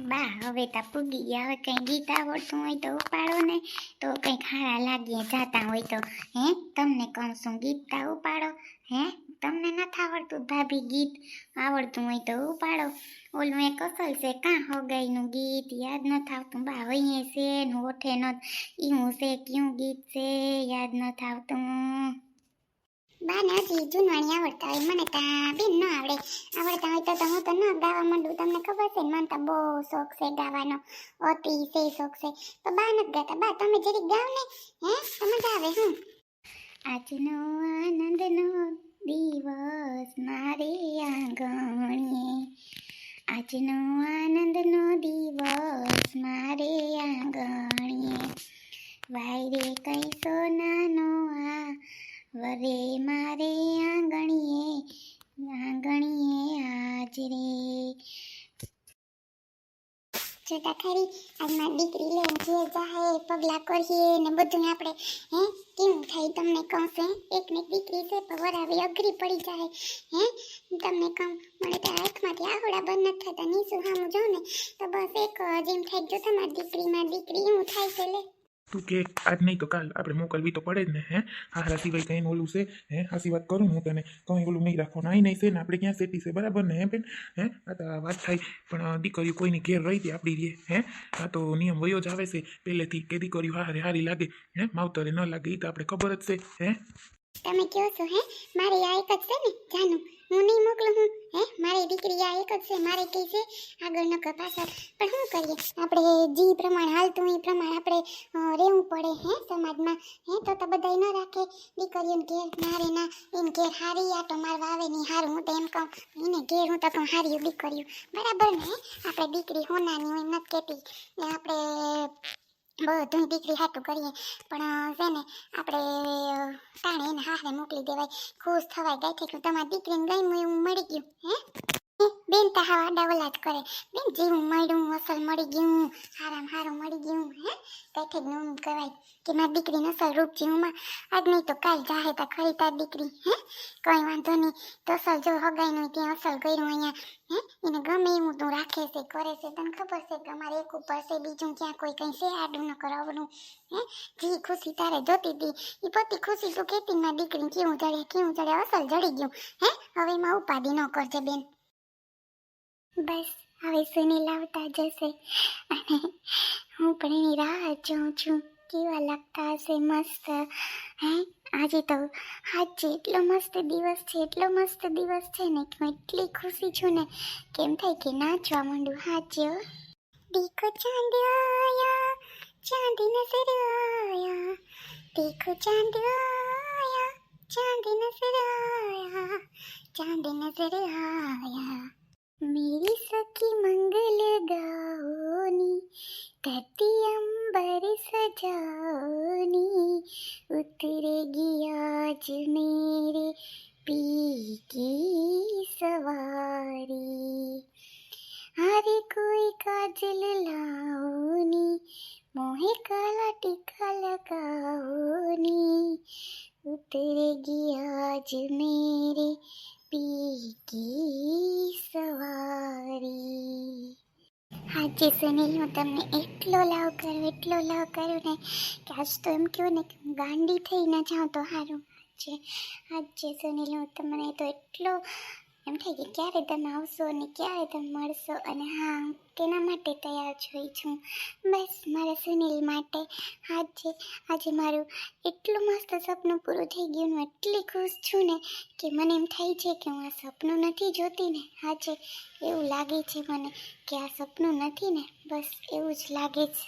બા, હવે તો પૂગી ગયા. હવે કઈ ગીત આવડતું હોય તો ઉપાડો ને. તો કઈ ખારા લાગીએ, જાતા હોય તો. હે? તમને કહું છું ગીત તા ઉપાડો? હે? તમને નથી આવડતું ભાભી ગીત? આવડતું હોય તો ઉપાડો. ઓલું એક અસલ છે, કાં હોગાઈનું ગીત? યાદ નથી આવતું. બા અહીંયા છે ને હોઠે ન હું છે, કયું ગીત છે? યાદ નથી આવતું. બા વાણી આવડતા હોય. મને તા બેન ન આવડે. આવડતા હોય તો હું તો ન ગાવા માંડું. તમને ખબર છે મને તો બહુ શોખ છે ગાવાનો. અતિ છે શોખ છે. તો બા નથી ગાતા. બા, તમે જરીક ગાવ ને? હે? તમે ગાવે હું? આજનો આનંદનો દિવસ મારે આંગણીએ. આજનો આનંદનો દિવસ મારે જોતા ખરી. આજમાં દીકરી લઈને જે જાહે પગલા કરીએ ને બધું આપણે. હે? કેવું થાય તમને કહું છે એક ને દીકરી છે, પણ વરાવી અઘરી પડી જાય હે? તમને કહું, મને તો આંખમાંથી આહોડા બંધ નથી થતા. નીચું હામું જાઉં ને તો બસ એક જેમ થાય જો તમારી દીકરી દીકરી, એવું થાય છે લે. તું કે આજ નહીં તો કાલ. આપણે મોકલવી તો પડે જ ને, હે? હારા સિવાય કંઈ ઓલું છે, હે? હાસી વાત કરું હું તને. કંઈ ઓલું નહીં રાખવાનું. અહીં નહીં છે ને, આપણે ક્યાં સેટી છે? બરાબર ને, હે બેન? હે? આ તો વાત થાય. પણ દીકરીઓ કોઈની ઘેર રહી હતી આપણી રે, હે? આ તો નિયમ વયો જ આવે છે. પહેલેથી કે દીકરીઓ હારે હારી લાગે, હે? માવતરે ન લાગે એ તો આપણે ખબર જ છે, હે? તમે કહો છો, હે? મારી આ એક જ છે ને, જાનું. હું નહીં મોકલું, હું? હે? મારી દીકરી આ એક જ છે, મારે કઈ છે? આગળ નકર પાછળ. પણ શું કરીએ? આપણે જી પ્રમાણે હાલતું એ પ્રમાણે આપણે રહેવું પડે, હે, સમાજમાં? હે, તો તો બધાય ન રાખે. દીકરીઓને ઘેર મારે ના. એને ઘેર હારી આટો મારવા આવે નહીં, હારું. હું તો એમ કહું, એને ઘેર હું તો કહું હારી દીકરીઓ. બરાબર ને આપણે દીકરી હોનાની હું એમ નથી કહેતી ને આપણે બધું દીકરી હાટું કરીએ. પણ છે ને આપણે તાણે એને હારે મોકલી દેવાય. ખુશ થવાય ગાય કે તમારી દીકરીને ગઈ એવું મળી ગયું હે, બેન તો હાવ ડબલા જ કરે. બેન, જેવું, મળ્યું અસલ મળી ગયું. હારામ હારું મળી ગયું, હે? કઈથી જ કહેવાય કે મારી દીકરી અસલ રૂપ જીવમાં. આજ નહીં તો કાલ જાહે તો ખરી તાર દીકરી, હે? કોઈ વાંધો નહીં. તો અસલ જો નહીં, ત્યાં અસલ કર્યું અહીંયા, હે? એને ગમે એવું તું રાખે છે, કરે છે. તને ખબર છે કે અમારે એક ઉપર છે, બીજું ક્યાં કોઈ કંઈ છે, આડું ન કરાવવાનું હે? જી ખુશી તારે જોતી હતી એ પતિ ખુશી તું કહેતી મારી દીકરી કેવું જડે કેવું જડે, અસલ જડી ગયું, હે? હવે એમાં ઉપાધિ ન કરજે બેન. બસ, હવે સુનિલ લાવતા જશે. અને હું પણ એની રાહ જોઉં છું. કેવા લાગતા હશે મસ્ત, હે? આજે તો, આજે એટલો મસ્ત દિવસ છે, એટલો મસ્ત દિવસ છે ને કે હું એટલી ખુશી છું ને. કેમ થાય કે નાચવા માંડું? હાચ્યો દેખો ચાંદ ચાંદી ચાંદ નજર આયા દેખો ચાંદ આયા ચાંદ નજર આયા ચાંદ मेरी सखी मंगल गाओनी धरती अंबर सजाओनी उतरेगी आज मेरे पी की सवारी हरे कोई काजल लाओनी मोहे काला टीका लगाओनी उतरेगी आज मेरे આજે સુનિલ, હું તમને એટલો લાવ કરું, એટલો લાવ કરું ને કે આજ તો એમ કહું ને કે હું ગાંડી થઈને જાઉં તો સારું છે. આજે સુનિલ, હું તમને તો એટલો એમ થાય કે ક્યારે તમે આવશો અને ક્યારે તમે મળશો? અને હા, હું કેના માટે તૈયાર જોઈ છું. બસ, મારા સુનિલ માટે. આજે આજે મારું એટલું મસ્ત સપનું પૂરું થઈ ગયું હું એટલી ખુશ છું ને કે મને એમ થાય છે કે હું આ સપનું નથી જોતી ને. આજે એવું લાગે છે મને કે આ સપનું નથી ને. બસ, એવું જ લાગે છે.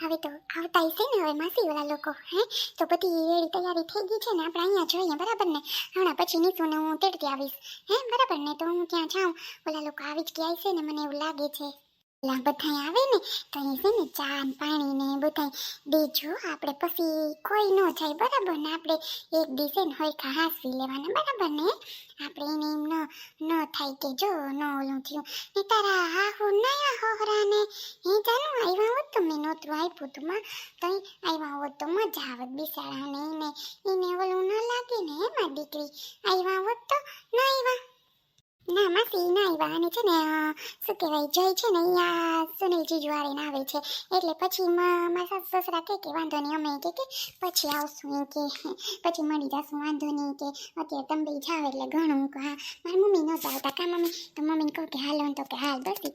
હવે તો આવતા હશે ને હવે માસી વાળા લોકો, હે? તો બધી એડી તૈયારી થઈ ગઈ છે ને આપણે અહીંયા જોઈએ, બરાબર ને? હમણાં પછી નીચું ને હું તેડતી આવીશ, હે? બરાબર ને? તો હું ત્યાં જાઉં. ઓલા લોકો આવી જ ગયા છે ને, મને એવું લાગે છે. ઓલા બધા આવે ને? તો એ છે ને ચા ને પાણી ને બધાય દેજો આપણે પછી કોઈ ન જાય, બરાબર ને? આપણે એક દિવસે ને હોય ખા હાંસી લેવાના, બરાબર ને? આપણે એને એમ ન ન થાય કે જો, ન ઓલું થયું. ને તારા નયા હોહરા ને? હે જાનું આવ્યા હોત તો મેં નહોતું આપ્યું તું માં. તો આવ્યા હોત તો મજા આવત બિસાડાને એને. એને ઓલું ન લાગે ને એમાં દીકરી? આવ્યા હોત તો ન આવ્યા ના માસી ના આવ્યા અને છે ને શું કહેવાય જય છે ને અહીંયા સુનિલ જીજવાળીને આવે છે. એટલે પછી મારા સાસુ સસરા કહે કે વાંધો નહીં અમે કે કે પછી આવશું એ કે પછી મળી જશું વાંધો નહીં કે અત્યારે તમે બી જાઓ એટલે ઘણું હું કહું, હા મારી મમ્મી નહોતા આવતા કા મમ્મી? તો મમ્મીને કહું કે હાલો તો કે હાલ બસ કે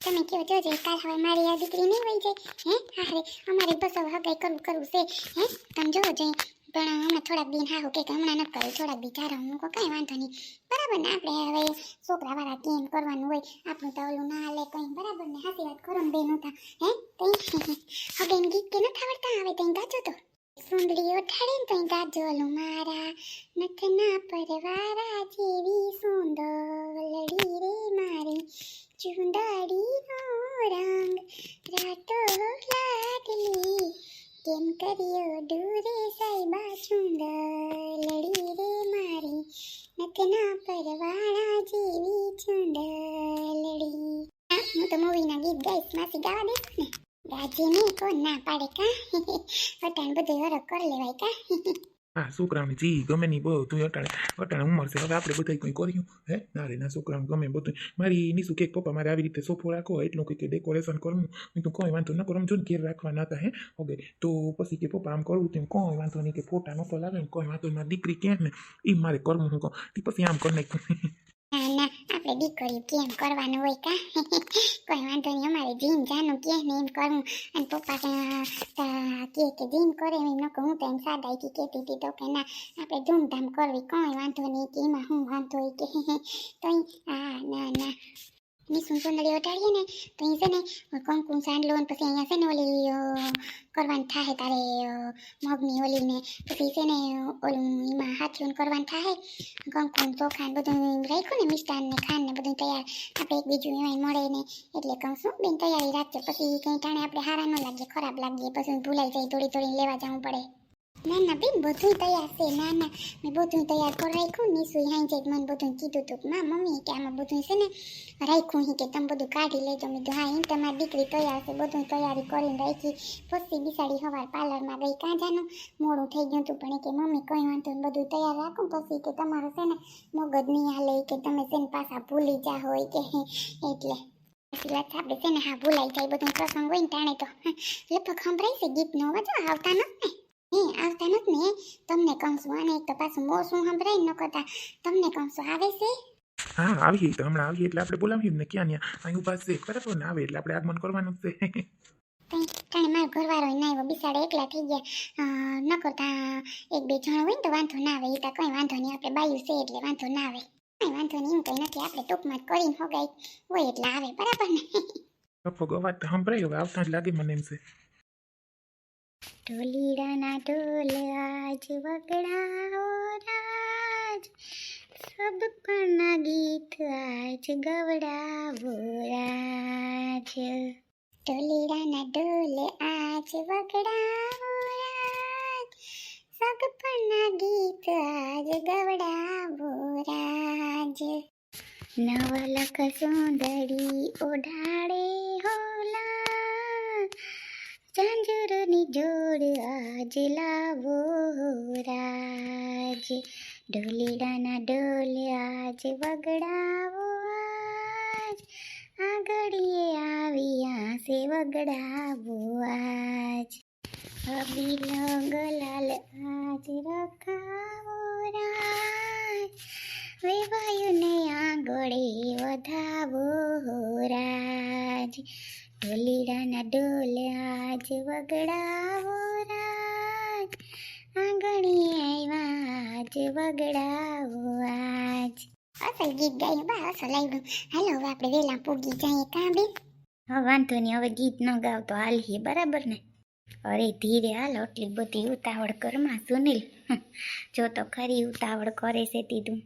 તમે કેવો જોજો કાલ હવે મારી આ દીકરી નહીં હોય જાય હે? હારે અમારે બસ હવે હગાઈ કરવું કરવું છે. હે તમે જોવો જઈ. પણ હમણાં થોડાક દિન હા કે હમણાં નથી કર્યું, થોડાક દી ચારો હું કહું, કાંઈ વાંધો નહીં. બરાબર ને આપણે હવે છોકરા વાળા કેમ કરવાનું હોય? આપણું તો ઓલું ના લે કંઈ. બરાબર ને? હાથી વાત કરો બેન હતા હે? કંઈ હવે એમ ગીત કે નથી આવડતા? આવે કંઈ ગાજો તો. સુંદરી ઓઠાડે ને કંઈ ગાજો ઓલું મારા નથના પરવારા જેવી સુંદરડી રે મારી. ચુંદડીનો રંગ રાતો માસી ગાવા દેશો ને. ગાજે ને કોણ ના પાડે કા? વટાણ બધું હરખ કરી લેવાય કા? હા, છોકરાઓને જી, ગમે નહીં બહુ, તું અટાણે અટાણે ઉંમર છે. હવે આપણે બધા કંઈ કર્યું? હે? ના રે, ના, છોકરાઓને ગમે બધું મારી નીશું કે પપ્પા મારે આવી રીતે સોફો રાખો એટલું કંઈક ડેકોરેશન કરવું. મેં તું કોઈ વાંધો ન કરો જો ને ઘેર રાખવાના હતા, હે? ઓકે, તો પછી કે પપ્પા આમ કરવું તેમ, કોઈ વાંધો નહીં કે ફોટા નતો લાગે ને, કોઈ વાંધો મારી દીકરી કે ને? એ મારે કરવું હું કહું. તે પછી આમ કરી નાખ્યું. આપણે દીકરી કેમ કરવાનું હોય કા? કોઈ વાંધો નહીં, અમારે જીન જાનું કે ને એમ કરવું. અને પપ્પા કે કે જીન કરે એમ. ન કહું તો એમ સાદાઈથી કહેતી હતી તો કે, ના, આપણે ધૂમધામ કરવી, કોઈ વાંધો નહીં કે એમાં હું વાંધો હોય કે. તો હા, ના ના. નિસુન સુંદરી ઓટાડીએ ને તો એ છે ને કંકુ સાંડલો ને પછી અહીંયા છે ને ઓલી કરવાનું થાય તારે મગની ઓલી ને પછી છે ને ઓલું એમાં હાથીઓને કરવાનું થાય કંકુ ને ચોખા ને બધું રાખ્યું ને મિષ્ટાન ને ખાંડ ને બધું તૈયાર આપણે એકબીજું એમાં મળે ને એટલે કહું શું બેન તૈયારી રાખજો પછી કંઈ ટાણે આપણે હારા ન લાગીએ ખરાબ લાગીએ પછી ભૂલાઈ જાય થોડી થોડી લેવા જવું પડે ના ના બેન બધું તૈયાર છે ના ના મેં બધું તૈયાર કરી રાખ્યું નીસુ હાઈ જઈ મને બધું કીધું હતું માં મમ્મી કે આમાં બધું છે ને રાખ્યું હી કે તમે બધું કાઢી લેજો મેં કીધું હા એમ તમારી દીકરી તૈયાર છે બધું તૈયારી કરીને રાખી પછી બિસાડી સવાર પાર્લરમાં ગઈ કાં જાનું મોડું થઈ ગયું હતું પણ કે મમ્મી કંઈ વાંધો નહીં બધું તૈયાર રાખું પછી કે તમારું છે ને મગજ નહીં હાલે કે તમે છે ને પાછા ભૂલી જા હોય કે એટલે સાચી આપણે છે ને હા ભૂલાઈ જાય બધું પ્રસંગ હોય ને ટાણે તો લગભગ સંભળાય છે ગીતનો અવાજ આવતા નથી ને હે આવતા નથી ને? તમને કહું છું અને એક તો પાછું મોસું સંભળાય ન કરતા. તમને કહું છું આવે છે? હા આવી તો હમણાં આવી એટલે આપણે બોલાવીએ ને ક્યાં ત્યાં અહીં ઊભા છે બરાબર ને? આવે એટલે આપણે આગમન કરવાનું છે. કારણે મારો ઘરવાળો ના આવ્યો બિસાડે એકલા થઈ ગયા. ન કરતા એક બે જણ હોય ને તો વાંધો ના આવે એ તો કંઈ વાંધો નહીં આપણે બાયું છે એટલે વાંધો ના આવે. કંઈ વાંધો નહીં એમ કંઈ નથી આપણે ટૂંકમાં કરીને હોગાય. હોય એટલે આવે બરાબર ને? લગભગ અવાજ તો સંભળાય હવે આવતા જ લાગે મને એમ છે. ઢોલીડાના ઢોલ આજ વગડાઓ રાજ. સબ પણ ગીત આજ ગવડાવો રાજ. ઢોલીડાના ઢોલ આજ વગડાવો રાજ. સબ પણ ગીત આજ ગવડાવો રાજ. નવલખ સુંદરી ઓઢાડે હોલા. ઝાંઝરની જોડ આજ લાવો રાજ ઢોલીડાના ઢોલ આજ વગડાવો આજ આગળીએ આવ્યા સે વગડાવો આજ અબીલો ગલાલ આજ રખાવો વગડાવો રાજ. આંગણી આવ્યા જ વગડાવો આજ. અસલ ગીત ગાયું બા અસલ આવ્યું હાલો હવે આપણે વેલા પૂગી જઈએ કાં બેન હવે વાંધો નહીં હવે ગીત ન ગાવ તો હાલીએ બરાબર ને? અરે ધીરે હાલ આટલી બધી ઉતાવળ કરમાં સુનિલ. જો તો ખરી ઉતાવળ કરે છે તીધું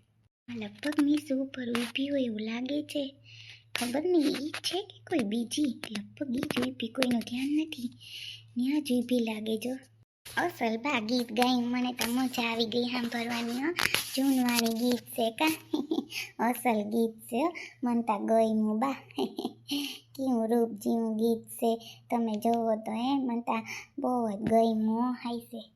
લગભગ મીસ ઉપર ઊભી હોય એવું લાગે છે. ખબર નહીં ઈ છે કે કોઈ બીજી? લગભગ ઈ જ કોઈનું ધ્યાન નથી. ત્યાં જ ઊભી લાગે જો. અસલ બા ગીત ગાઈ મને તો મજા આવી ગઈ સાંભળવાની, હો. જૂનવાણી ગીત છે કા? અસલ ગીત છે, હો. તા ગઈ ગયમું બા. કેવું રૂપ જેવું ગીત છે. તમે જોવો તો, હે. મને તા બહુ જ ગયમું, હો. હાઈ છે.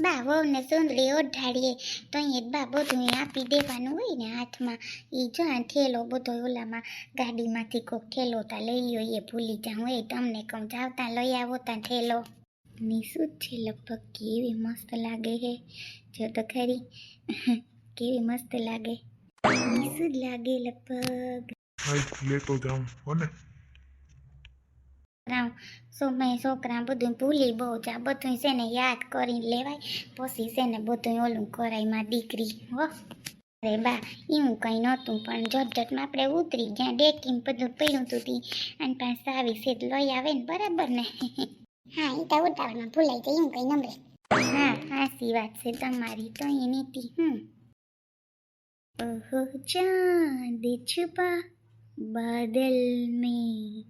બા વહુને સુંદરી ઓઢાડીએ. તો જ બા બધું આપી દેવાનું હોય ને હાથમાં. એ જો આ થેલો બધો ઓલામાં ગાડીમાંથી કોક થેલો તા લઈ લ્યો એ ભૂલી જાઉં. એ તમને કહું, જાવતા લઈ આવો તા થેલો. નિશુ છે લગભગ કેવી મસ્ત લાગે હે? જો તો ખરી. કેવી મસ્ત લાગે. નિશુ લાગે લગભગ? લેતો જાઉં, હો ને. છોકરાઓ છોકરા બધું ભૂલી બહુ જા બધું છે ને યાદ કરી લેવાય, પછી છે ને બધું ઓલું કરાયમાં દીકરી, હો. અરે બા એવું કંઈ નહોતું, પણ ઝટઝટમાં આપણે ઉતરી ગયા ડેકીમ બધું પડ્યું હતું તી, અને પાસે આવી છે લઈ આવે ને બરાબર ને. હા એ તો ઉતાવળમાં ભૂલાઈ જાય એવું કંઈ નમરે હા હાસી વાત છે તમારી, તો એની નીતિ, હમ. ઓહો, ચાંદ છુપા બાદલ में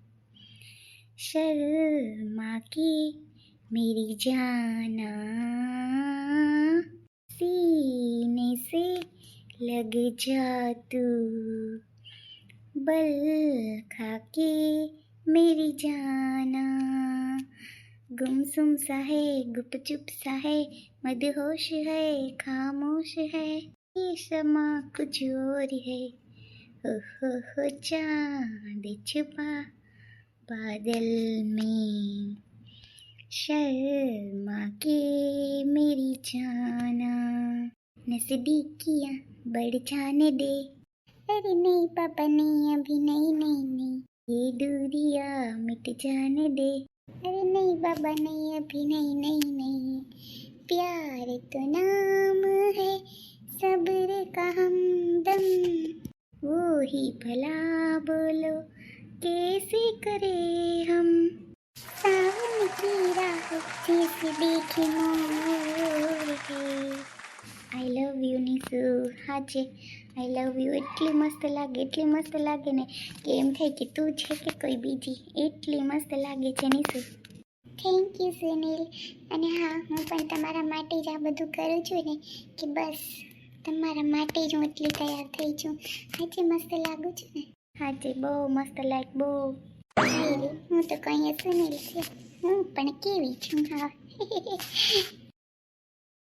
शर्मा की मेरी जाना। सीने से लग जा तू। बल खा के मेरी जाना। गुमसुम सा है, गुपचुप सा है, मदहोश है, खामोश है। ये समा कुछ और है। हो हो, चाँद छुपा बादल में शर्मा के मेरी जाना नजदीकियाँ बढ़ जाने दे अरे नहीं पापा नहीं अभी नहीं नहीं नहीं ये दूरियाँ मिट जाने दे अरे नहीं बाबा नहीं अभी नहीं नहीं नहीं प्यार तो नाम है सब्र का हमदम वो ही भला હાચે આઈ લવ યુ એટલી મસ્ત લાગે, એટલી મસ્ત લાગે ને કે એમ થાય કે તું છે કે કોઈ બીજી. એટલી મસ્ત લાગે છે નિશુ. થેન્ક યુ સુનિલ અને હા, હું પણ તમારા માટે જ આ બધું કરું છું ને કે બસ, તમારા માટે જ હું એટલી તૈયાર થઈ છું. હાચે મસ્ત લાગુ છું ને? હાજી બહુ મસ્ત લાગ, બહુ. હું તો કહીએ સુનિલ છે. હું પણ કેવી છું, હા.